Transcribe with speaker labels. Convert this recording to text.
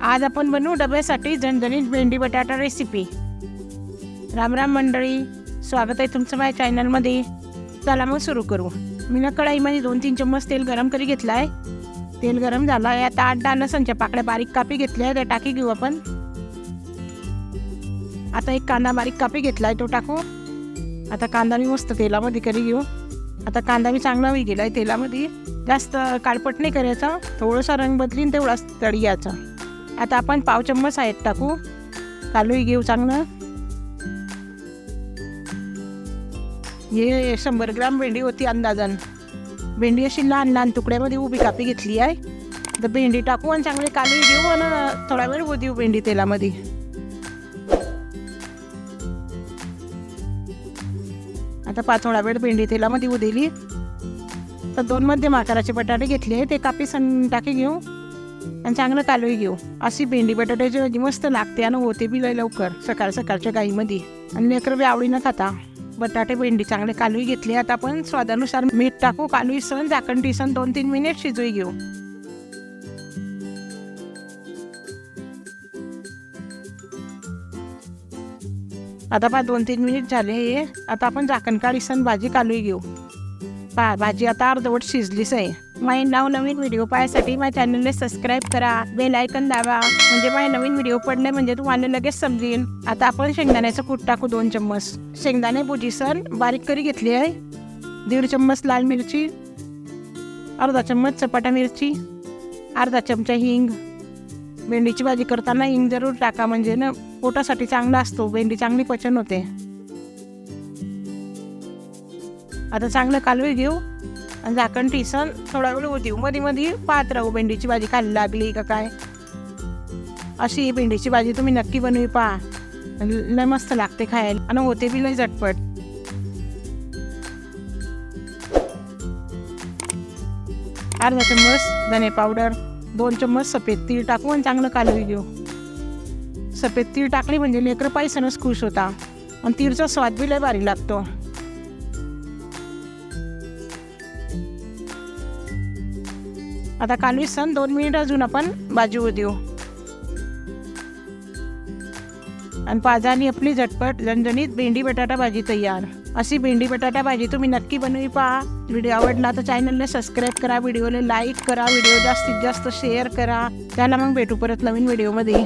Speaker 1: आज आपण बनवू डब्यासाठी झणझणीत भेंडी बटाटा रेसिपी राम राम मंडळी स्वागत आहे तुमचं माझ्या चॅनलमध्ये चला मग सुरू करू. मी ना कढाईमध्ये दोन तीन चम्मच तेल गरम करी घेतलं आहे तेल गरम झालं आहे आता आठ दहा लसणच्या पाकड्या बारीक कापी घेतल्या आहे त्या टाकी घेऊ आपण. आता एक कांदा बारीक कापी घेतला आहे तो टाकू. आता कांदा मी मस्त तेलामध्ये करी घेऊ. आता कांदा मी चांगला मी गेला आहे तेलामध्ये. जास्त काळपट नाही करायचा थोडंसं रंग बदलीन तेवढाच तळी याचा आता आपण पाव चम्मच आहेत टाकू. कालूही घेऊ चांगलं. हे शंभर ग्राम भेंडी होती अंदाजन. भेंडी अशी लहान लहान तुकड्यामध्ये उभी कापी घेतली आहे. तर भेंडी टाकू आणि चांगली कालूही घेऊ आणि थोडा वेळ होऊ देऊ भेंडी तेलामध्ये. आता पाच थोडा वेळ भेंडी तेलामध्ये उदेली. तर दोन मध्यम आकाराचे बटाटे घेतले ते कापी सण टाकी घेऊ. आणि चांगलं कालवी घेऊ. अशी भेंडी बटाट्याची भाजी मस्त लागते आणि होते बी लय लवकर सकाळ सकाळच्या गाईमध्ये. आणि लेकर बी आवडीनं खाता. बटाटे भेंडी चांगले कालवी घेतली. आता आपण स्वादानुसार मीठ टाकू कालवी सण झाकण टिसन दोन तीन मिनिट शिजवी घेऊ. आता पहा दोन तीन मिनिट झाले हे. आता आपण झाकण सण भाजी कालवी घेऊ. पहा भाजी आता अर्धवट शिजलीच आहे. माझे नाव नवीन व्हिडिओ पाहायसाठी माझ्या चॅनलने सबस्क्राईब करा बेल आयकन दाबा. म्हणजे माझे नवीन व्हिडिओ पडले म्हणजे तुम्हाला लगेच समजेल. आता आपण शेंगदाण्याचं कूट टाकू दोन चम्मच. शेंगदाणे भुजीसन बारीक करी घेतली आहे. दीड चम्मच लाल मिरची अर्धा चम्मच चपाटा मिरची अर्धा चमचा हिंग. भेंडीची भाजी करताना हिंग जरूर टाका म्हणजे ना पोटासाठी चांगला असतो. भेंडी चांगली पचन होते. आता चांगलं कालवे घेऊ. आणि झाकण टिसन थोडा वेळ होती मध्ये मध्ये पाहत राहू भेंडीची भाजी खायला लागली का काय? अशी ही भेंडीची भाजी तुम्ही नक्की बनवी पहा. लय मस्त लागते खायला. आणि होते बी लय झटपट. अर्धा चम्मच धने पावडर दोन चम्मच सफेद तीळ टाकू आणि चांगलं कालवी घेऊ. सफेद तीळ टाकली म्हणजे लेकरं पायसनच खुश होता. आणि तीळचा स्वाद बी लय भारी लागतो. आता कालवी सण दोन मिनिट अजून आपण बाजू देऊ. आणि पाजानी आपली झटपट झणझणीत भेंडी बटाटा भाजी तयार. अशी भेंडी बटाटा भाजी तुम्ही नक्की बनवी पहा. व्हिडिओ आवडला तर चॅनलला सबस्क्राईब करा व्हिडिओला लाईक करा व्हिडिओ जास्तीत जास्त शेअर करा. त्याला मग भेटू परत नवीन व्हिडिओमध्ये